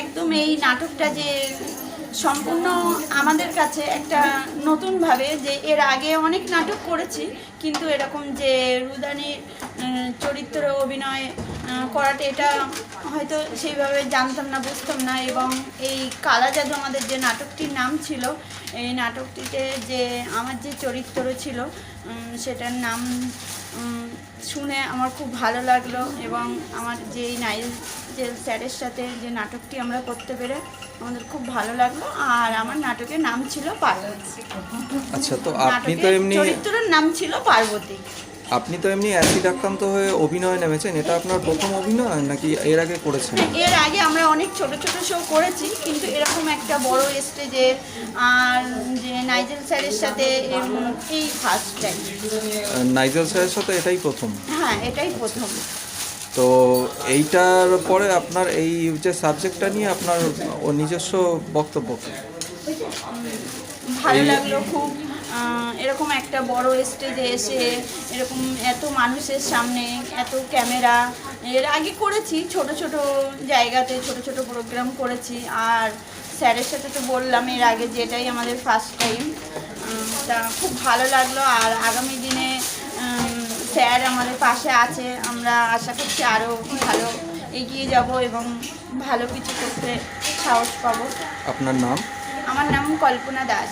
একদম এই নাটকটা যে সম্পূর্ণ আমাদের কাছে একটা নতুনভাবে যে এর আগে অনেক নাটক করেছি, কিন্তু এরকম যে রুদানির চরিত্র অভিনয় করাটা এটা হয়তো সেইভাবে জানতাম না, বুঝতাম না এবং এই কালা জাদু আমাদের যে নাটকটির নাম ছিল, এই নাটকটিতে যে আমার যে চরিত্র ছিল সেটার নাম শুনে আমার খুব ভালো লাগল এবং আমার যে নাইল যে স্যারের সাথে যে নাটকটি আমরা করতে পেরে আমাদের খুব ভালো লাগল। আর আমার নাটকের নাম ছিল পার্বতী। আচ্ছা তো আপনি তো এমনি চরিত্রের নাম ছিল পার্বতী। আপনি তো এমনি অ্যাসিড আক্রান্ত হয়ে অভিনয় নেমেছেন এটা আপনার প্রথম অভিনয় নাকি এর আগে করেছেন? এর আগে আমরা অনেক ছোট ছোট শো করেছি কিন্তু এরকম একটা বড় স্টেজে আর যে নাইজেল স্যারের সাথে এই ফার্স্ট টাইম নাইজেল স্যারের সাথে এটাই প্রথম? হ্যাঁ এটাই প্রথম। তো এইটার পরে আপনার এই যে সাবজেক্টটা নিয়ে আপনার নিজস্ব বক্তব্য? ভালো লাগল খুব এরকম একটা বড় স্টেজে এসে এরকম এত মানুষের সামনে এত ক্যামেরা এর আগে করেছি ছোট ছোট জায়গাতে ছোট ছোট প্রোগ্রাম করেছি। আর স্যারের সাথে তো বললাম এর আগে যেটাই আমাদের ফার্স্ট টাইম তা খুব ভালো লাগল। আর আগামী দিনে স্যার আমাদের পাশে আছে। আমরা আশা করছি আরও ভালো এগিয়ে যাব এবং ভালো কিছু করতে সাহস পাবো। আপনার নাম? আমার নাম কল্পনা দাস।